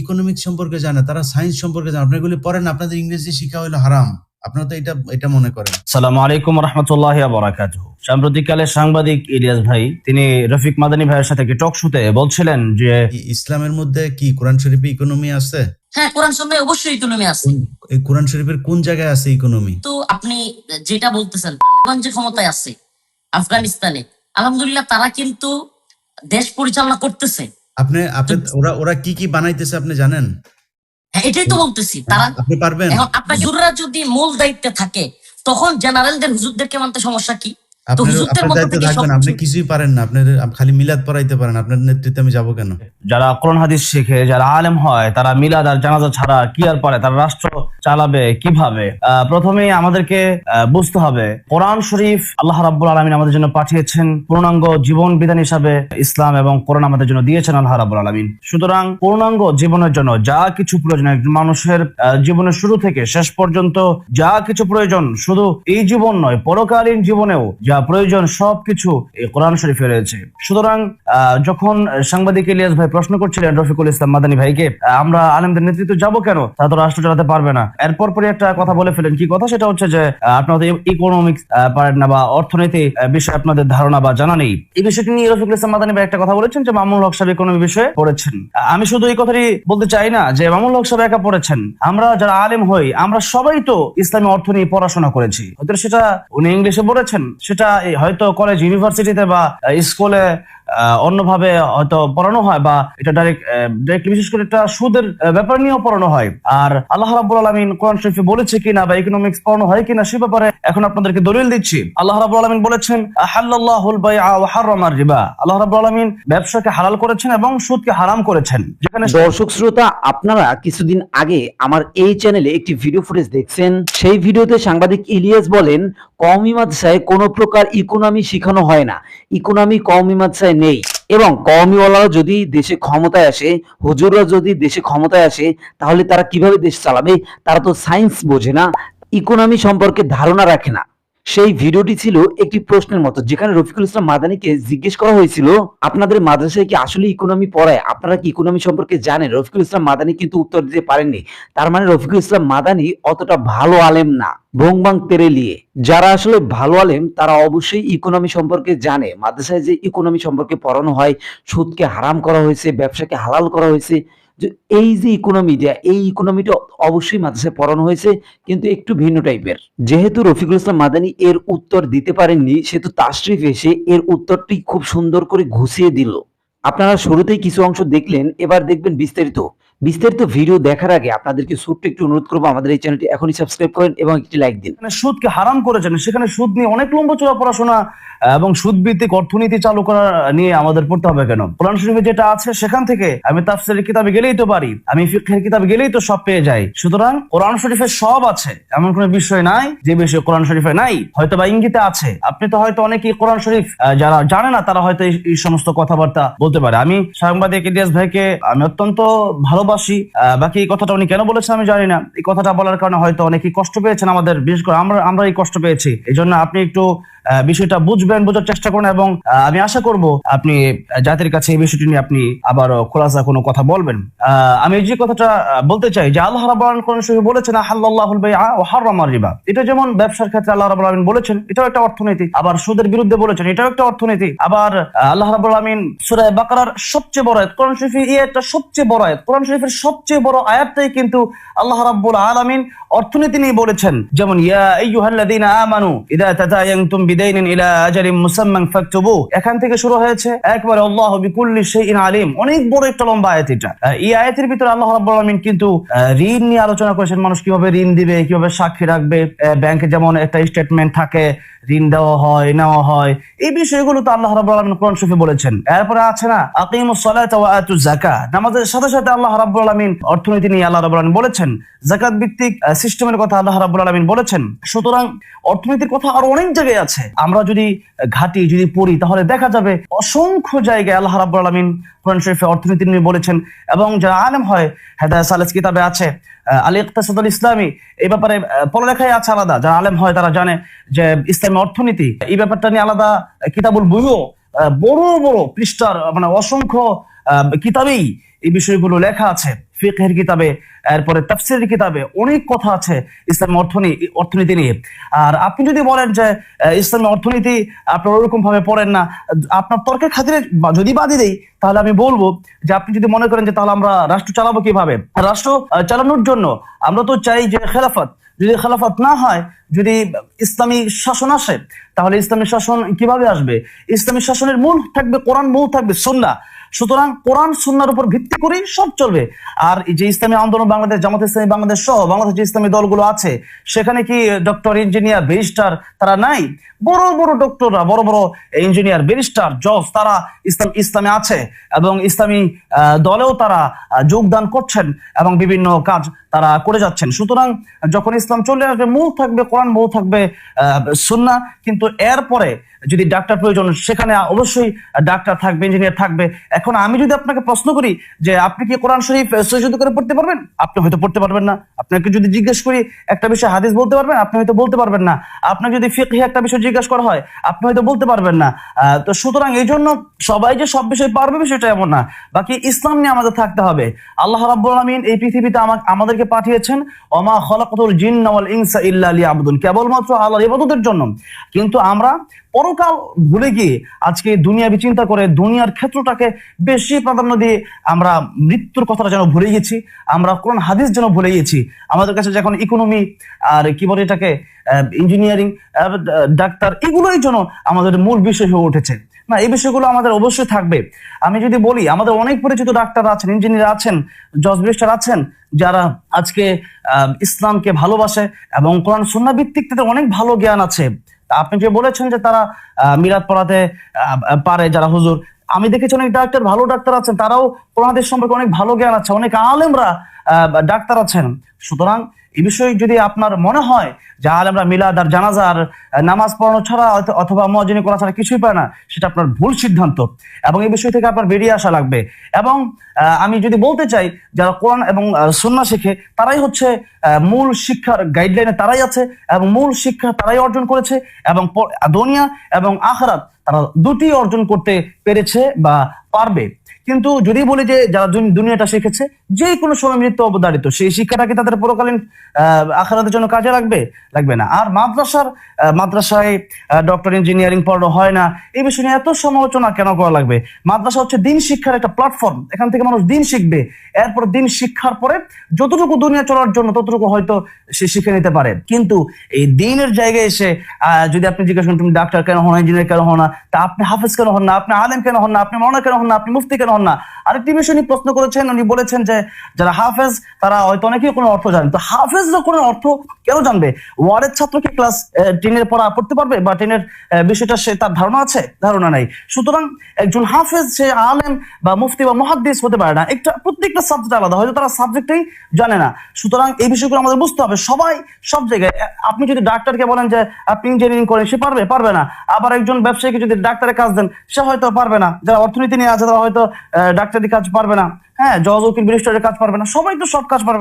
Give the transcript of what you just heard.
Economics সম্পর্কে জানে তারা সায়েন্স সম্পর্কে জানে। আপনি এগুলি পড়েন আপনাদের ইংরেজি শিক্ষা হলো হারাম। আপনারা তো এটা এটা মনে করেন। সালামু আলাইকুম রহমতুল্লাহ বরাকাতুহ। সাম্প্রতিককালে সাংবাদিক ইলিয়াস ভাই তিনি রফিক মাদানী ভাইয়ের সাথে টক শুতে বলছিলেন যে ইসলামের মধ্যে কি কোরআন শরীফে ইকোনমি আছে? হ্যাঁ কোরআন সন্ন্যায় অবশ্যই ইকোনমি আছে। এই কোরআন শরীফের কোন জায়গায় আছে ইকোনমি তো আপনি যেটা বলতেছেন তালেবান যে ক্ষমতায় আছে আফগানিস্তানে আলহামদুলিল্লাহ তারা কিন্তু দেশ পরিচালনা করতেছে। আপনি আপনি ওরা ওরা কি কি বানাইতেছে আপনি জানেন? হ্যাঁ এটাই তো বলতেছি। তারা আপনি পারবেন। এখন আপনার যদি মূল দায়িত্বে থাকে তখন জেনারেলদের হুজুরদেরকে মানতে সমস্যা কি? তো আপনার হুজুরদের আপনার মধ্যে দায়িত্ব থেকে থাকবেন আপনি কিছুই পারেন না আপনার খালি মিলাদ পড়াইতে পারেন আপনার নেতৃত্বে আমি যাব কেন? যারা কোরআন হাদিস শেখে যারা আলেম হয় তারা মিলাদ আর জানাজা ছাড়া কি আর পারে তারা রাষ্ট্র চালাবে কীভাবে? আহ, আমাদেরকে বুঝতে হবে কোরআন শরীফ আল্লাহ রাব্বুল আলমিন আমাদের জন্য পাঠিয়েছেন পূর্ণাঙ্গ জীবন বিধান হিসাবে ইসলাম এবং কোরআন আমাদের জন্য দিয়েছেন আল্লাহ রাব্বুল আলমিন। সুতরাং পূর্ণাঙ্গ জীবনের জন্য যা কিছু প্রয়োজন একজন মানুষের আহ, জীবনের শুরু থেকে শেষ পর্যন্ত যা কিছু প্রয়োজন শুধু এই জীবন নয় পরকালীন জীবনেও যা প্রয়োজন সবকিছু এই কোরআন শরীফে রয়েছে। সুতরাং যখন সাংবাদিক ইলিয়াস ভাই প্রশ্ন করছিলেন রফিকুল ইসলাম মাদানী ভাইকে আমরা আলেমদের নেতৃত্ব যাব কেন? তারা তো রাষ্ট্র চালাতে পারবে না। এরপর পরে একটা কথা বলে ফেলেন। কি কথা? সেটা হচ্ছে যে আপনাদের ইকোনমিক্স পারেন না বা অর্থনীতি বিষয়ে আপনাদের ধারণা বা জানা নেই। এই বিষয়টি নিয়ে রফিকুল ইসলাম মাদানী ভাই একটা কথা বলেছেন যে মামুল হক সাহেব ইকোনমি বিষয়ে পড়েছেন। আমি শুধু এই কথাটি বলতে চাই না যে মামুল হক সাহেব একা পড়েছেন। আমরা যারা আলেম হই, আমরা সবাই তো ইসলামী অর্থ নিয়ে পড়াশোনা করেছি। হয়তো সেটা উনি ইংলিশে পড়েছেন সেটা হয়তো কলেজ ইউনিভার্সিটিতে বা স্কুলে অন্যভাবে হয়তো পড়ানো হয় বা এটা ডাইরেক্ট বিশেষ করে এটা সুদের ব্যাপার নিয়েও পড়ানো হয়। আর আল্লাহ রাব্বুল আলামিন কোরআন শরীফে বলেছে কিনা বা ইকোনমিক্স পড়ানো হয় কিনা সে ব্যাপারে এখন আপনাদেরকে দলিল দিচ্ছি। আল্লাহ রাব্বুল আলামিন বলেছেন আল্লাহ রাব্বুল আলামিন ব্যবসাকে হালাল করেছেন এবং সুদকে হারাম করেছেন। যেখানে দর্শক শ্রোতা, আপনারা কিছুদিন আগে আমার এই চ্যানেলে একটি ভিডিও ফুটেজ দেখছেন। সেই ভিডিওতে সাংবাদিক ইলিয়াস বলেন, কওমি মাদ্রাসায় কোনো প্রকার ইকোনমি শেখানো হয় না। ইকোনমি কওমি মাদ্রাসায় নেই। এবং কওমিওয়ালারা যদি দেশে ক্ষমতায় আসে, হুজুররা যদি দেশে ক্ষমতায় আসে, তাহলে তারা কীভাবে দেশ চালাবে? তারা তো সায়েন্স বোঝে না ইকোনমি সম্পর্কে ধারণা রাখে না। সেই ভিডিওটি ছিল একটি প্রশ্নের মতো, যেখানে রফিকুল ইসলাম মাদানিকে জিজ্ঞেস করা হয়েছিল, আপনাদের মাদ্রাসায় কি আসলে ইকোনমি পড়ায়? আপনারা কি ইকোনমি সম্পর্কে জানেন? রফিকুল ইসলাম মাদানি কিন্তু উত্তর দিতে পারেননি। তার মানে রফিকুল ইসলাম মাদানি অতটা ভালো আলেম না ভোংবাং তেরেলিয়ে যারা আসলে ভালো আলেম, তারা অবশ্যই ইকোনমি সম্পর্কে জানে। মাদ্রাসায় যে ইকোনমি সম্পর্কে পড়ানো হয়, সুদকে হারাম করা হয়েছে, ব্যবসাকে হালাল করা হয়েছে, যে এই যে ইকোনমিটা এই ইকোনমিটা অবশ্যই মাদ্রাসায় পড়ানো হয়েছে, কিন্তু একটু ভিন্ন টাইপের যেহেতু রফিকুল ইসলাম মাদানী এর উত্তর দিতে পারেননি, সেহেতু তাশরিফ এসে এর উত্তরটি খুব সুন্দর করে ঘুষিয়ে দিল। আপনারা শুরুতেই কিছু অংশ দেখলেন, এবার দেখবেন বিস্তারিত। বিস্তারিত ভিডিও দেখার আগে আপনাদেরকে ছোট্ট একটু অনুরোধ করব, আমাদের এই চ্যানেলটি এখনই সাবস্ক্রাইব করেন এবং একটি লাইক দিন। সুদকে হারাম করেছেন, সেখানে সুদ নিয়ে অনেক লম্বা চড়া পড়াশোনা এবং সুদ ভিত্তিক অর্থনীতি চালু করা নিয়ে আমাদের পড়তে হবে কেন? কোরআন শরীফে যেটা আছে, সেখান থেকে আমি তাফসিরের কিতাবে গেলেই তো পারি, আমি ফিকহের কিতাবে গেলেই তো সব পেয়ে যাই। সুতরাং কোরআন শরীফে সব আছে, এমন কোনো বিষয় নাই যে বিষয় কোরআন শরীফে নাই, হয়তো বা ইঙ্গিতে আছে। আপনি তো হয়তো অনেকেই কোরআন শরীফ যারা জানে না, তারা হয়তো এই- সমস্ত কথাবার্তা বলতে পারে। আমি সাংবাদিক ইলিয়াস ভাইকে, আমি অত্যন্ত ভালোবাসি। বাকি এই কথাটা উনি কেন বলেছেন আমি জানি না। এই কথাটা বলার কারণে হয়তো অনেকেই কষ্ট পেয়েছেন আমাদের, বিশেষ করে আমরা আমরা এই কষ্ট পেয়েছি। এই জন্য আপনি একটু বিষয়টা বুঝবেন, বোঝার চেষ্টা করুন এবং আমি আশা করব আপনি জাতির কাছে এই বিষয়টি নিয়ে আপনি আবার খোলাসা কোনো কথা বলবেন। আমি যে কথাটা বলতে চাই যে আল্লাহ রাব্বুল আলামিন শরীফে বলেছেন আহাল্লাহুল বাইআ ওয়া হাররামার রিবা। এটা যেমন ব্যবসার ক্ষেত্রে আল্লাহ রাব্বুল আলামিন বলেছেন, এটাও একটা অর্থনীতি। আবার সুদের বিরুদ্ধে বলেছেন, এটাও একটা অর্থনীতি। আবার আল্লাহ রাব্বুল আলামিন সূরা বাকারার সবচেয়ে বড় আয়াত, কোরআন শরীফে এই একটা সবচেয়ে বড় আয়াত। কোরআন শরীফের সবচেয়ে বড় আয়াতটাই কিন্তু আল্লাহ রাব্বুল আলামিন অর্থনীতি নিয়ে বলেছেন। যেমন, ইয়া আইয়ুহাল্লাযীনা আমানু ইযা তাতায়ানতুম বিদাইনিন ইলা আজালিন মুসাম্মান ফাকতুবু। এখান থেকে শুরু হয়েছে, একবারে আল্লাহু বিকুল্লি শাইইন আলিম। অনেক বড় একটা লম্বা আয়াত এটা। এই আয়াতের ভিতরে আল্লাহ রাব্বুল আলামিন কিন্তু ঋণ নিয়ে আলোচনা করেছেন। মানুষ কীভাবে ঋণ দিবে, কীভাবে সাক্ষী রাখবে ব্যাংকে যেমন একটা স্টেটমেন্ট থাকে, ঋণ দেওয়া হয়, নেওয়া হয়। এই বিষয়গুলো তো আল্লাহ রাব্বুল আলামিন কোরআন শরীফে বলেছেন। এরপরে আছে না, আকিমুস সালাতা ওয়া আতুজ যাকাত। নামাজের সাথে সাথে আল্লাহ রাব্বুল অর্থনীতি নিয়ে আল্লাহ বলেছেন ভিত্তিক সিস্টেমের কথা আল্লাহ বলেছেন। সুতরাং অর্থনীতির কথা আরও অনেক জায়গায় আছে। আমরা যদি ঘাটি যদি পড়ি তাহলে দেখা যাবে অসংখ্য জায়গায় আল্লাহ রাব্বুল আলামিন কোরআন শরীফে অর্থনীতি নিয়ে বলেছেন এবং যারা আলেম হয় হেদায় সালেস কিতাবে আছে আলী ইকতাসাদুল ইসলামী এই ব্যাপারে আহ, পড়ালেখাই আছে আলাদা। যারা আলেম হয় তারা জানে যে ইসলামী অর্থনীতি এই ব্যাপারটা নিয়ে আলাদা কিতাবুল বইও বড় বড় পৃষ্ঠার মানে অসংখ্য কিতাবেই এই বিষয়গুলো লেখা আছে। ফিকহের কিতাবে, এরপরে তাফসিরের কিতাবে অনেক কথা আছে ইসলাম অর্থনীতি অর্থনীতি নিয়ে। আর আপনি যদি বলেন যে ইসলামী অর্থনীতি আপনার ওরকম ভাবে পড়েন না, আপনার তর্কের খাতিরে যদি বাদই দেই, তাহলে আমি বলব যে আপনি যদি মনে করেন যে তাহলে আমরা রাষ্ট্র চালাবো কীভাবে? রাষ্ট্র চালানোর জন্য আমরা তো চাই যে খেলাফত। যদি খেলাফত না হয়, যদি ইসলামী শাসন আসে, তাহলে ইসলামী শাসন কীভাবে আসবে? ইসলামী শাসনের মূল থাকবে, কোরআন মূল থাকবে সুন্না সুতরাং কোরআন সুন্নার উপর ভিত্তি করেই সব চলবে। আর যে ইসলামী আন্দোলন, বাংলাদেশ, জামাত ইসলামী, বাংলাদেশ সহ বাংলাদেশ যে ইসলামী দলগুলো আছে, সেখানে কি ডক্টর ইঞ্জিনিয়ার ব্যারিস্টার তারা নাই? বড় বড় ডক্টররা বড় বড় ইঞ্জিনিয়ার ব্যারিস্টার জজ তারা ইসলাম, ইসলামে আছে এবং ইসলামী দলেও তারা যোগদান করছেন এবং বিভিন্ন কাজ তারা করে যাচ্ছেন। সুতরাং যখন ইসলাম চলে আসবে মূল থাকবে, কোরআন মূল থাকবে সুন্না কিন্তু এরপরে যদি ডাক্তার প্রয়োজন, সেখানে অবশ্যই ডাক্তার থাকবে ইঞ্জিনিয়ার থাকবে। এখন আমি যদি আপনাকে প্রশ্ন করি যে আপনি কি কোরআন শরীফ সৈয়দ করে পড়তে পারবেন? আপনি হয়তো পড়তে পারবেন না। আপনাকে যদি জিজ্ঞেস করি একটা বিষয় হাদিস বলতে পারবেন? আপনি হয়তো বলতে পারবেন না। আপনাকে যদি ফিকহি একটা বিষয় জিজ্ঞাসা করা হয়, আপনি হয়তো বলতে পারবেন না। তো সুতরাং এই জন্য সবাই যে সব বিষয় পারবে বিষয়টা এমন না। বাকি ইসলাম নিয়ে আমাদের থাকতে হবে। আল্লাহ রাব্বুল আলামিন এই পৃথিবীতে আমা- আমাদেরকে পাঠিয়েছেন অমা খলাকাতুল জিন্না ওয়াল ইনসা ইল্লা লিয়াবুদুন। কেবলমাত্র আল্লাহর ইবাদতের জন্য। কিন্তু আমরা পরকাল ভুলে গিয়ে আজকে দুনিয়াবি চিন্তা করে দুনিয়ার ক্ষেত্রটাকে বেশি প্রাধান্য দিয়ে আমরা মৃত্যুর কথাটা যেন ভুলে গেছি আমরা কোরআন হাদিস যেন ভুলে গেছি আমাদের কাছে যখন ইকোনমি আর কি বলে এটাকে ইঞ্জিনিয়ারিং ডাক্তার এগুলোই যেন আমাদের মূল বিষয় হয়ে উঠেছে। না, এই বিষয়গুলো আমাদের অবশ্যই থাকবে। আমি যদি বলি, আমাদের অনেক পরিচিত ডাক্তার আছেন, ইঞ্জিনিয়ার আছেন, জজ ব্যারিস্টার আছেন, যারা আজকে ইসলামকে ভালোবাসে এবং কোরআন সুন্না ভিত্তিক তাদের অনেক ভালো জ্ঞান আছে। আপনি যে বলেছেন যে তারা মিলাদ পড়াতে পারে যারা হুজুর, আমি দেখেছি অনেক ডাক্তার, ভালো ডাক্তার আছেন, তারাও কোরআনের সম্পর্কে অনেক ভালো জ্ঞান আছে, অনেক আলেমরা ডাক্তার আছেন। সুতরাং এই বিষয়ে যদি আপনার মনে হয় যে আলেমরা মিলাদ আর জানাজার নামাজ পড়ানো ছাড়া অথবা মজিনী করা ছাড়া কিছুই পায় না, সেটা আপনার ভুল সিদ্ধান্ত। এবং এই বিষয় থেকে আপনার বেরিয়ে আসা লাগবে। এবং আমি যদি বলতে চাই, যারা কোরআন এবং সন্না শেখে, তারাই হচ্ছে মূল শিক্ষার গাইডলাইনে তারাই আছে এবং মূল শিক্ষা তারাই অর্জন করেছে এবং দুনিয়া এবং আখরাত তারা দুটি অর্জন করতে পেরেছে বা পারবে। কিন্তু যদি বলি যে যারা দুনিয়াটা শিখেছে যে কোনো সময় মৃত্যু অবধারিত, সেই শিক্ষাটা কি তাদের পরকালীন আখেরাতের জন্য কাজে লাগবে? লাগবে না। আর মাদ্রাসার মাদ্রাসায় ডক্টর ইঞ্জিনিয়ারিং পড়ানো হয় না, এই বিষয় নিয়ে এত সমালোচনা কেন করা লাগবে? মাদ্রাসা হচ্ছে দিন শিক্ষার একটা প্ল্যাটফর্ম এখান থেকে মানুষ দিন শিখবে। এরপর দিন শিক্ষার পরে যতটুকু দুনিয়া চলার জন্য, ততটুকু হয়তো সে শিখে নিতে পারে। কিন্তু এই দিনের জায়গায় এসে যদি আপনি জিজ্ঞাসা করেন, তুমি ডাক্তার কেন হন ইঞ্জিনিয়ার কেন হন না? তা আপনি হাফেজ কেন হন না? আপনি আলেম কেন হন না? আপনি মৌলানা কেন হন না, আপনি মুফতি কেন হন না? আরেকটি বিষয় নিয়ে প্রশ্ন করেছেন, উনি বলেছেন যে যারা হাফেজ, তারা হয়তো অনেকেই কোনো অর্থ জানেন। তো হাফেজরা কোনো অর্থ কেন জানবে? ওয়ার্ডের ছাত্র কি ক্লাস টেনের পড়া পড়তে পারবে বা টেনের বিষয়টা সে তার ধারণা আছে? ধারণা নাই। সুতরাং একজন হাফেজ, সে আলেম বা মুফতি বা মহাদ্দিস হতে পারে না। একটা, প্রত্যেকটা সাবজেক্ট আলাদা, হয়তো তারা সাবজেক্টেই জানে না। সুতরাং এই বিষয়গুলো আমাদের বুঝতে হবে। সবাই সব জায়গায় আপনি যদি ডাক্তারকে বলেন যে আপনি ইঞ্জিনিয়ারিং করেন, সে পারবে পারবে না। আবার একজন ব্যবসায়ীকে যদি ডাক্তারের কাজ দেন, সে হয়তো পারবে না। যারা অর্থনীতি নিয়ে আছে, তারা হয়তো ডাক্তারি কাজ পারবে না। হ্যাঁ জজ, উকিল ব্যারিস্টারের কাজ পারবে না। সবাই তো সব কাজ পারবে না।